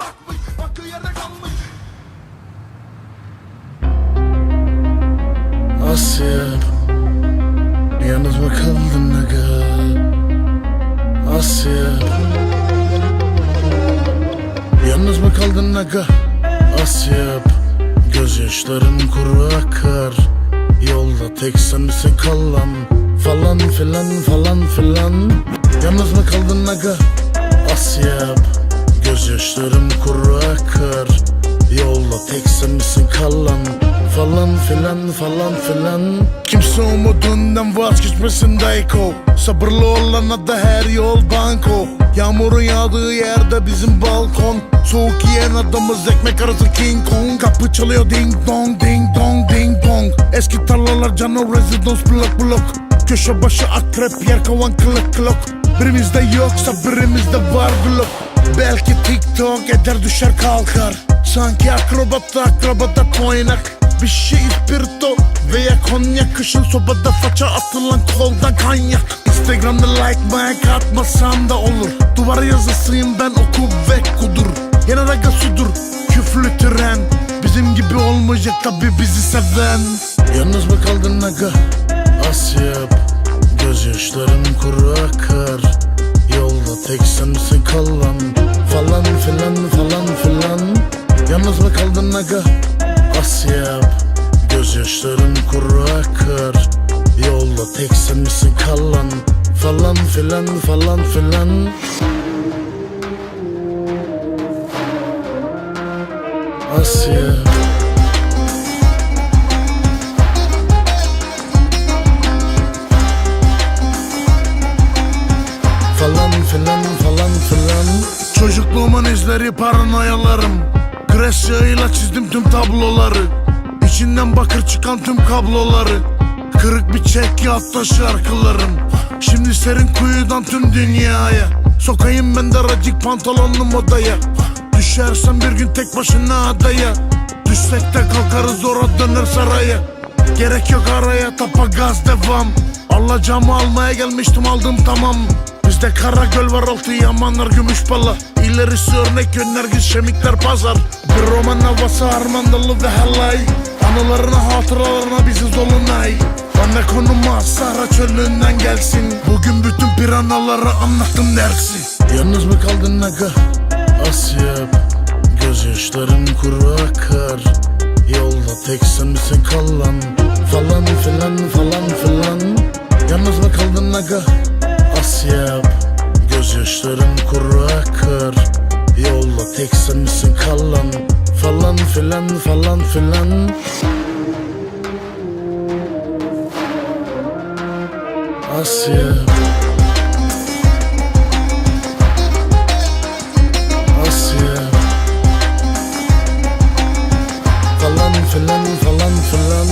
bakmış Bakı yere kalmış. Asya Yalnız mı kaldın aga Asya Yalnız mı kaldın aga Asya Gözyaşlarım kuru akar. Yolda tek sen misin kalan. Falan filan falan filan. Yalnız mı kaldın aga Asya Gözyaşlarım kuru akar. Yolda tek sen misin kalan? Falan filan falan filan. Kimse umudundan vazgeçmesin Dayko. Sabırlı olana da her yol banko. Yağmurun yağdığı yerde bizim balkon. Soğuk yiyen adamız ekmek arası King Kong. Kapı çalıyor ding dong ding dong ding dong. Eski tarlalar cano residence blok blok. Köşe başı akrep yer kovan kılık kılık Birimizde yoksa birimizde var blok Belki TikTok eder düşer kalkar. Sanki akrobatta akrobata toynak Bir şey spirito veya konyak. Kışın sobada faça atılan koldan kanyak. Instagram'da like like atmasam da olur. Duvar yazısıyım ben oku ve kudur. Yine raga sudur küflü tren. Bizim gibi olmayacak tabi bizi seven. Yalnız mı kaldın aga Asyap Gözyaşlarım kuru akar tek sen misin kalan Falan filan falan filan. Yalnız mı kaldın aga? Asyap Gözyaşlarım kuru akar. Yolda tek sen misin kalan Falan filan falan filan. Asya falan filan. Çocukluğumun izleri paranoyalarım. Kresyayla çizdim tüm tabloları. İçinden bakır çıkan tüm kabloları. Kırık bir çek yatta şarkılarım. Şimdi serin kuyudan tüm dünyaya. Sokayım ben daracık pantolonlu modaya. Düşersen bir gün tek başına adaya. Düşsek de kalkarız ora döner saraya. Gerek yok araya tapa gaz devam. Alacağımı almaya gelmiştim aldım tamam Bizde kara göl var altı yamanlar gümüş bala İlerisi örnek göndergiz şemikler pazar. Bir roman havası harmandalı ve halay Anılarına hatıralarına bizi dolunay. Bana konuma Sahra çölünden gelsin. Bugün bütün piranalara anlattım dersi. Yalnız mı kaldın aga Asya Gözyaşlarım kuru akar. Yolda tek sen misin kalan Falan filan falan filan. Yalnız mı kaldın aga yap. Gözyaşlarım kuru akar. Yolla tek sen misin kalan? Falan filan falan filan. Asya. Asya. Falan filan falan filan.